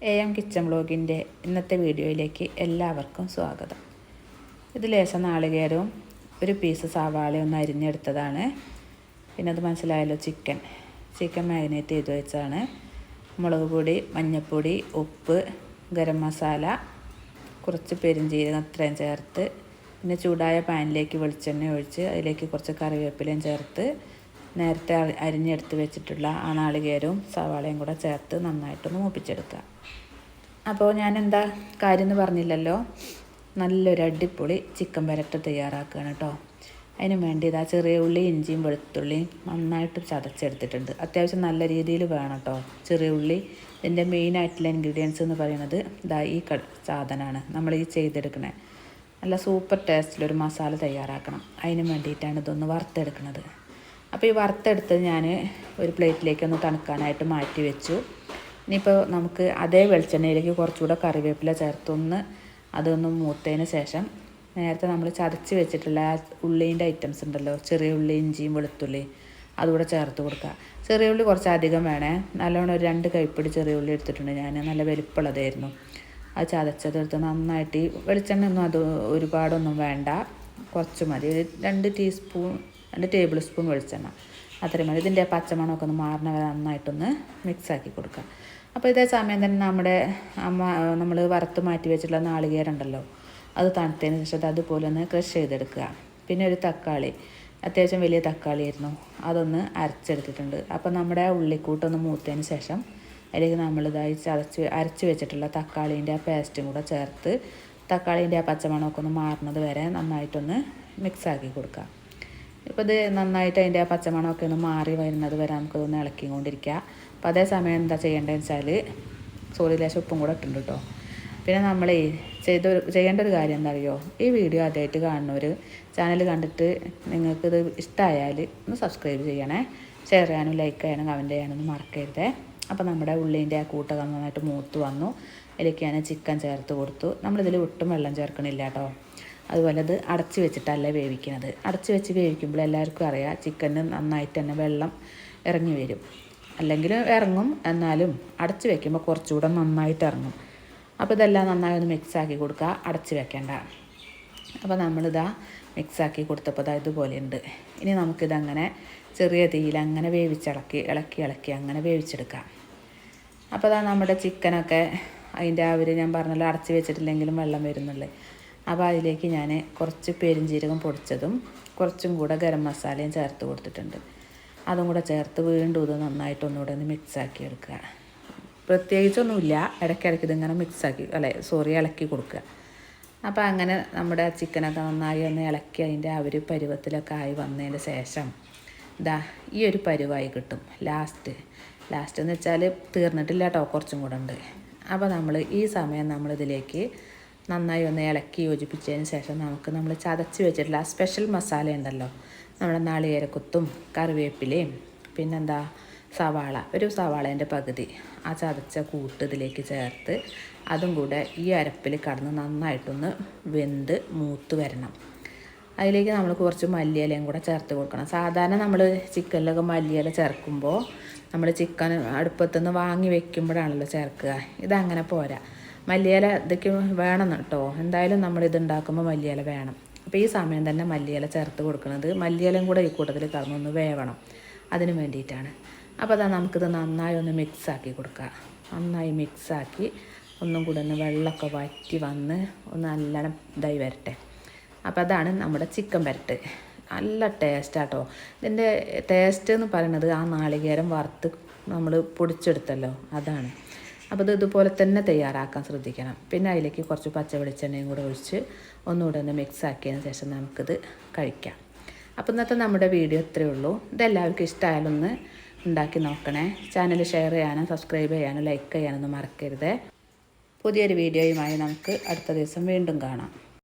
A M kitchen ബ്ലോഗിന്റെ ഇന്നത്തെ വീഡിയോയിലേക്ക് എല്ലാവർക്കും സ്വാഗതം. ഇത് ലേശം നാളികേരവും ഒരു പീസ് സവാളയും ഒന്ന് അരിഞ്ഞെടുത്തതാണ്. പിന്നെ അത് മനസ്സിലായല്ലോ ചിക്കൻ ചിക്കൻ മാരിനേറ്റ് ചെയ്ത് വെച്ചാണ് മുളക് പൊടി മഞ്ഞൾപ്പൊടി ഉപ്പ് ഗരം മസാല കുറച്ച് പെരിഞ്ചീരകം അത്രയും ചേർത്ത് പിന്നെ ചൂടായ പാനിലേക്ക് വെളിച്ചെണ്ണ ഒഴിച്ച് അതിലേക്ക് കുറച്ച് കറിവേപ്പിലയും ചേർത്ത് നേരത്തെ അരിഞ്ഞെടുത്ത് വെച്ചിട്ടുള്ള ആ നാളികേരവും സവാളയും കൂടെ ചേർത്ത് നന്നായിട്ടൊന്ന് മൂപ്പിച്ചെടുക്കുക. അപ്പോൾ ഞാൻ എന്താ കാര്യം എന്ന് പറഞ്ഞില്ലല്ലോ? നല്ലൊരു അടിപൊളി ചിക്കൻ വരട്ട് തയ്യാറാക്കുകയാണ് കേട്ടോ അതിന് വേണ്ടി ഇതാ ചെറിയ ഉള്ളി ഇഞ്ചിയും വെളുത്തുള്ളിയും നന്നായിട്ട് ചതച്ചെടുത്തിട്ടുണ്ട്. അത്യാവശ്യം നല്ല രീതിയിൽ വേണം കേട്ടോ ചെറിയ ഉള്ളി ഇതിന്റെ മെയിനായിട്ടുള്ള ഇൻഗ്രീഡിയൻസ് എന്ന് പറയുന്നത് ഇതാ ഈ ക സാധനമാണ്. നമ്മൾ ഈ ചെയ്തെടുക്കണേ. നല്ല സൂപ്പർ ടേസ്റ്റിലൊരു മസാല തയ്യാറാക്കണം. അതിന് വേണ്ടിയിട്ടാണ് ഇതൊന്ന് വറുത്തെടുക്കുന്നത് അപ്പോൾ ഈ വറുത്തെടുത്ത് ഞാൻ ഒരു പ്ലേറ്റിലേക്ക് ഒന്ന് തണുക്കാനായിട്ട് മാറ്റി വെച്ചു. ഇനിയിപ്പോൾ നമുക്ക് അതേ വെളിച്ചെണ്ണയിലേക്ക് കുറച്ചുകൂടെ കറിവേപ്പില ചേർത്തൊന്ന് അതൊന്ന് മൂത്തതിന് ശേഷം നേരത്തെ നമ്മൾ ചതച്ച് വെച്ചിട്ടുള്ള ഉള്ളീന്റെ ഐറ്റംസ് ഉണ്ടല്ലോ ചെറിയ ഉള്ളി ഇഞ്ചിയും വെളുത്തുള്ളി അതുകൂടെ ചേർത്ത് കൊടുക്കുക. ചെറിയ ഉള്ളി കുറച്ച് അധികം വേണേ. നല്ലോണം ഒരു രണ്ട് കൈപ്പിടി ചെറിയ ഉള്ളി എടുത്തിട്ടുണ്ട് ഞാൻ നല്ല വലിപ്പമുള്ളതായിരുന്നു. അത് ചതച്ചതെടുത്ത് നന്നായിട്ട് ഈ വെളിച്ചെണ്ണ ഒന്നും അത് ഒരുപാടൊന്നും വേണ്ട. കുറച്ച് മതി. രണ്ട് ടീസ്പൂൺ രണ്ട് ടേബിൾ സ്പൂൺ വെളിച്ചെണ്ണ. അത്രയും മതി. ഇതിന്റെ പച്ചമണമൊക്കെ ഒന്ന് മാറണ വരെ നന്നായിട്ടൊന്ന് മിക്സാക്കി കൊടുക്കുക. അപ്പോൾ ഇതേ സമയം തന്നെ നമ്മുടെ അമ്മ നമ്മൾ വറുത്ത് മാറ്റി വെച്ചിട്ടുള്ള നാളികേരുണ്ടല്ലോ. അത് തണുത്തതിന് ശേഷം അതുപോലെ ഒന്ന് ക്രഷ് ചെയ്തെടുക്കുക. പിന്നെ ഒരു തക്കാളി. അത്യാവശ്യം വലിയ തക്കാളി ആയിരുന്നു അതൊന്ന് അരച്ചെടുത്തിട്ടുണ്ട്. അപ്പോൾ നമ്മുടെ ഉള്ളിക്കൂട്ടൊന്ന് മൂത്തതിന് ശേഷം അതിലേക്ക് നമ്മളിതായി ചതച്ച് അരച്ച് വെച്ചിട്ടുള്ള തക്കാളീന്റെ ആ പേസ്റ്റും കൂടെ ചേർത്ത് തക്കാളീന്റെ ആ പച്ചമണമൊക്കെ ഒന്ന് മാറുന്നത് വരെ നന്നായിട്ടൊന്ന് മിക്സാക്കി കൊടുക്കുക. ഇപ്പോൾ ഇത് നന്നായിട്ട് അതിന്റെ ആ പച്ചമണമൊക്കെ ഒന്ന് മാറി വരുന്നത് വരെ നമുക്കതൊന്ന് ഇളക്കിക്കൊണ്ടിരിക്കുക. അപ്പോൾ അതേ സമയം എന്താ ചെയ്യേണ്ടതെന്ന് വെച്ചാൽ സോറി ലേശം ഉപ്പും കൂടെ ഇട്ടുണ്ട് കേട്ടോ. പിന്നെ നമ്മൾ ചെയ്ത ചെയ്യേണ്ട ഒരു കാര്യം എന്താ അറിയോ? ഈ വീഡിയോ ആദ്യമായിട്ട് കാണുന്നവർ ചാനൽ കണ്ടിട്ട് നിങ്ങൾക്കിത് ഇഷ്ടമായാൽ ഒന്ന് സബ്സ്ക്രൈബ് ചെയ്യണേ. ഷെയർ ചെയ്യാനും ലൈക്ക് ചെയ്യാനും കമന്റ് ചെയ്യാനൊന്നും മറക്കരുതേ. അപ്പോൾ നമ്മുടെ ഉള്ളീന്റെ ആ കൂട്ടൊക്കെ നന്നായിട്ട് മൂത്ത് വന്നു. ഇതിലേക്ക് ഞാൻ ചിക്കൻ ചേർത്ത് കൊടുത്തു. നമ്മളിതിൽ ഒട്ടും വെള്ളം ചേർക്കണില്ല കേട്ടോ. അതുപോലെ അത് അടച്ച് വെച്ചിട്ടല്ല വേവിക്കുന്നത്. അടച്ച് വെച്ച് വേവിക്കുമ്പോൾ എല്ലാവർക്കും അറിയാം ചിക്കന് നന്നായിട്ട് തന്നെ വെള്ളം ഇറങ്ങി വരും. അല്ലെങ്കിൽ ഇറങ്ങും. എന്നാലും അടച്ച് വെക്കുമ്പോൾ കുറച്ചുകൂടെ നന്നായിട്ട് ഇറങ്ങും. അപ്പോൾ ഇതെല്ലാം നന്നായി ഒന്ന് മിക്സാക്കി കൊടുക്കുക. അടച്ച് വെക്കേണ്ട. അപ്പോൾ നമ്മളിതാ മിക്സാക്കി കൊടുത്തപ്പോൾ ഇതാ ഇതുപോലെ ഉണ്ട്. ഇനി നമുക്കിതങ്ങനെ ചെറിയ തീയിൽ അങ്ങനെ വേവിച്ചിളക്കി ഇളക്കി ഇളക്കി അങ്ങനെ വേവിച്ചെടുക്കാം. അപ്പോൾ അതാ നമ്മുടെ ചിക്കനൊക്കെ അതിന്റെ ആ ഒരു ഞാൻ പറഞ്ഞല്ലോ അടച്ച് വെച്ചിട്ടില്ലെങ്കിലും വെള്ളം വരുന്നുള്ളേ. അപ്പോൾ അതിലേക്ക് ഞാൻ കുറച്ച് പെരിഞ്ജീരകം പൊടിച്ചതും കുറച്ചും കൂടെ ഗരം മസാലയും ചേർത്ത് കൊടുത്തിട്ടുണ്ട്. അതും കൂടെ ചേർത്ത് വീണ്ടും ഇത് നന്നായിട്ട് ഒന്നുകൂടെ ഒന്ന് മിക്സാക്കി എടുക്കുക. പ്രത്യേകിച്ചൊന്നുമില്ല. ഇടയ്ക്കിടയ്ക്ക് ഇതിങ്ങനെ മിക്സാക്കി അല്ലെ സോറി ഇളക്കി കൊടുക്കുക. അപ്പോൾ അങ്ങനെ നമ്മുടെ ചിക്കനൊക്കെ നന്നായി ഒന്ന് ഇളക്കി അതിന്റെ ആ ഒരു പരുവത്തിലൊക്കെ ആയി വന്നതിന് ശേഷം ഇതാ ഈ ഒരു പരുവായി കിട്ടും. ലാസ്റ്റ് ലാസ്റ്റ് എന്ന് വെച്ചാൽ തീർന്നിട്ടില്ല കേട്ടോ കുറച്ചും കൂടെ ഉണ്ട്. അപ്പോൾ നമ്മൾ ഈ സമയം നമ്മളിതിലേക്ക് നന്നായി ഒന്ന് ഇളക്കി യോജിപ്പിച്ചതിന് ശേഷം നമുക്ക് നമ്മൾ ചതച്ച് വെച്ചിട്ടുള്ള ആ സ്പെഷ്യൽ മസാല ഉണ്ടല്ലോ. നമ്മുടെ നാളികേരക്കുത്തും കറിവേപ്പിലയും പിന്നെന്താ സവാള ഒരു സവാളേന്റെ പകുതി ആ ചതച്ച കൂട്ട് ഇതിലേക്ക് ചേർത്ത് അതും കൂടെ ഈ അരപ്പിൽ കടന്ന് നന്നായിട്ടൊന്ന് വെന്ത് മൂത്ത് വരണം. അതിലേക്ക് നമ്മൾ കുറച്ച് മല്ലിയിലയും കൂടെ ചേർത്ത് കൊടുക്കണം. സാധാരണ നമ്മൾ ചിക്കനിലൊക്കെ മല്ലിയില ചേർക്കുമ്പോൾ നമ്മൾ ചിക്കൻ അടുപ്പത്തുനിന്ന് വാങ്ങി വെക്കുമ്പോഴാണല്ലോ ചേർക്കുക. ഇതങ്ങനെ പോരാ. മല്ലിയില ഇതൊക്കെ വേണം കേട്ടോ. എന്തായാലും നമ്മൾ ഉണ്ടാക്കുമ്പോൾ മല്ലിയില വേണം. അപ്പോൾ ഈ സമയം തന്നെ മല്ലിയില ചേർത്ത് കൊടുക്കുന്നത് മല്ലിയിലയും കൂടെ ഈ കൂട്ടത്തിൽ കറന്നൊന്ന് വേവണം. അതിന് വേണ്ടിയിട്ടാണ്. അപ്പോൾ അതാ നമുക്കിത് നന്നായി ഒന്ന് മിക്സാക്കി കൊടുക്കുക നന്നായി മിക്സാക്കി ഒന്നും കൂടെ ഒന്ന് വെള്ളമൊക്കെ വറ്റി വന്ന് ഒന്ന് നല്ലോണം ഇതായി വരട്ടെ. അപ്പോൾ അതാണ് നമ്മുടെ ചിക്കൻ വരട്ട് നല്ല ടേസ്റ്റാട്ടോ ഇതിന്റെ ടേസ്റ്റ് എന്ന് പറയുന്നത് ആ നാളികേരം വറുത്ത് നമ്മൾ പൊടിച്ചെടുത്തല്ലോ. അതാണ്. അപ്പോൾ ഇത് ഇതുപോലെ തന്നെ തയ്യാറാക്കാൻ ശ്രദ്ധിക്കണം. പിന്നെ അതിലേക്ക് കുറച്ച് പച്ച വെളിച്ചെണ്ണയും കൂടെ ഒഴിച്ച് ഒന്നുകൂടെ ഒന്ന് മിക്സ് ആക്കിയതിന് ശേഷം നമുക്കിത് കഴിക്കാം. അപ്പോൾ ഇന്നത്തെ നമ്മുടെ വീഡിയോ ഇത്രയേ ഉള്ളൂ. ഇതെല്ലാവർക്കും ഇഷ്ടമായാലൊന്ന് ഉണ്ടാക്കി നോക്കണേ. ചാനൽ ഷെയർ ചെയ്യാനും സബ്സ്ക്രൈബ് ചെയ്യാനും ലൈക്ക് ചെയ്യാനൊന്നും മറക്കരുത്. പുതിയൊരു വീഡിയോയുമായി നമുക്ക് അടുത്ത ദിവസം വീണ്ടും കാണാം.